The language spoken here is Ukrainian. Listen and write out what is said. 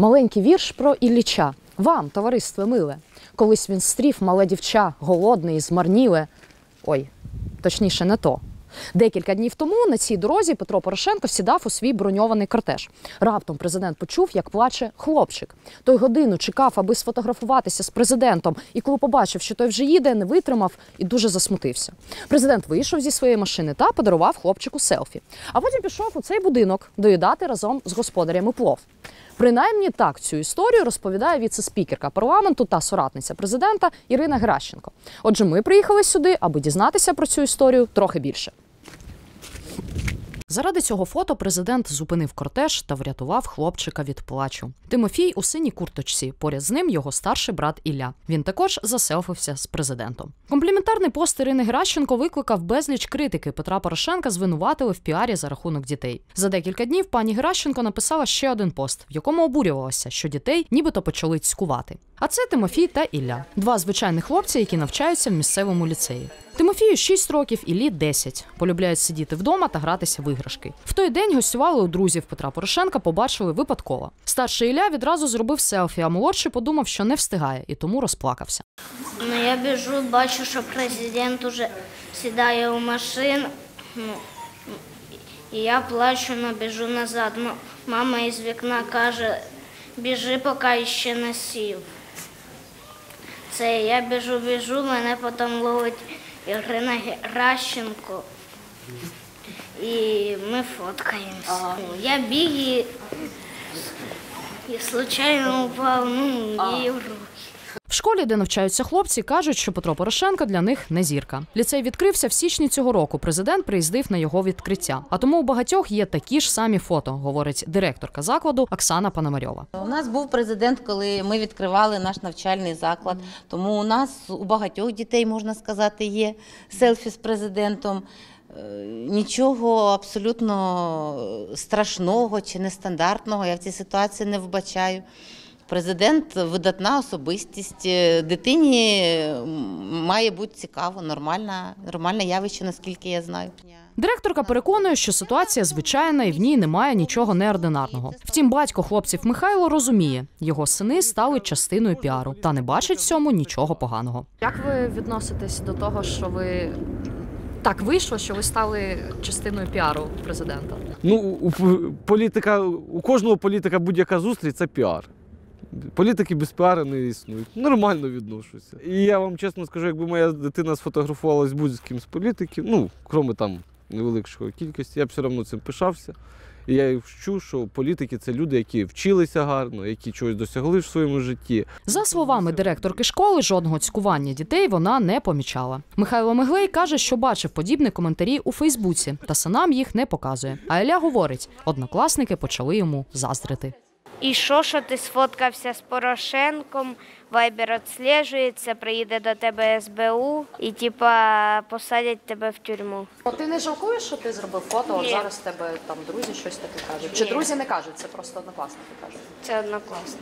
Маленький вірш про Ілліча. Вам, товариство миле. Колись він стрів мале дівча, голодне і змарніле. Ой, точніше, не то. Декілька днів тому на цій дорозі Петро Порошенко сідав у свій броньований кортеж. Раптом президент почув, як плаче хлопчик. Той годину чекав, аби сфотографуватися з президентом. І коли побачив, що той вже їде, не витримав і дуже засмутився. Президент вийшов зі своєї машини та подарував хлопчику селфі. А потім пішов у цей будинок доїдати разом з господарями плов. Принаймні так цю історію розповідає віце-спікерка парламенту та соратниця президента Ірина Геращенко. Отже, ми приїхали сюди, аби дізнатися про цю історію трохи більше. Заради цього фото президент зупинив кортеж та врятував хлопчика від плачу. Тимофій у синій курточці. Поряд з ним його старший брат Ілля. Він також заселфився з президентом. Компліментарний пост Ірини Геращенко викликав безліч критики. Петра Порошенка звинуватили в піарі за рахунок дітей. За декілька днів пані Геращенко написала ще один пост, в якому обурювалася, що дітей нібито почали цькувати. А це Тимофій та Ілля, два звичайних хлопці, які навчаються в місцевому ліцеї. Тимофію 6 років, Іллі 10. Полюбляють сидіти вдома та гратися в іграшки. В той день гостювали у друзів Петра Порошенка, побачили випадково. Старший Ілля відразу зробив селфі, а молодший подумав, що не встигає, і тому розплакався. Ну, я біжу, бачу, що президент уже сідає у машину. Ну, і я плачу, но біжу назад. Ну, мама із вікна каже, біжи, поки ще не сів. Це я біжу, біжу, мене потім ловить Ірина Геращенко. І ми фоткаємося. Ага. Я біг і, і случайно упав, ну, її в руки. Школі, де навчаються хлопці, кажуть, що Петро Порошенко для них не зірка. Ліцей відкрився в січні цього року. Президент приїздив на його відкриття. А тому у багатьох є такі ж самі фото, говорить директорка закладу Оксана Пономарьова. У нас був президент, коли ми відкривали наш навчальний заклад. Тому у нас у багатьох дітей, можна сказати, є селфі з президентом. Е, Нічого абсолютно страшного чи нестандартного я в цій ситуації не вбачаю. Президент видатна особистість. Е, Дитині має бути цікаво, нормальне, нормальне явище, наскільки я знаю. Директорка переконує, що ситуація звичайна і в ній немає нічого неординарного. Втім, батько хлопців Михайло розуміє, його сини стали частиною піару та не бачить в цьому нічого поганого. Як ви відноситесь до того, що ви так вийшло, що ви стали частиною піару президента? Ну, у політика, у кожного політика будь-яка зустріч це піар. Політики без піару не існують. Нормально відношуся. І я вам чесно скажу, якби моя дитина сфотографувалась будь-ким з політиків, ну, крім там невеликої кількості, я б все одно цим пишався. І я вчу, що політики це люди, які вчилися гарно, які чогось досягли в своєму житті. За словами директорки школи, жодного цькування дітей вона не помічала. Михайло Миглей каже, що бачив подібні коментарі у Фейсбуці, та синам їх не показує. А Еля говорить, однокласники почали йому заздрити. І що, що ти сфоткався з Порошенком, Вайбер відслежується, приїде до тебе СБУ і типа посадять тебе в тюрму. О, Ти не жалкуєш, що ти зробив фото? От Ні. зараз тебе там друзі щось таке кажуть. Чи Ні. друзі не кажуть, це просто однокласники кажуть. Це однокласно.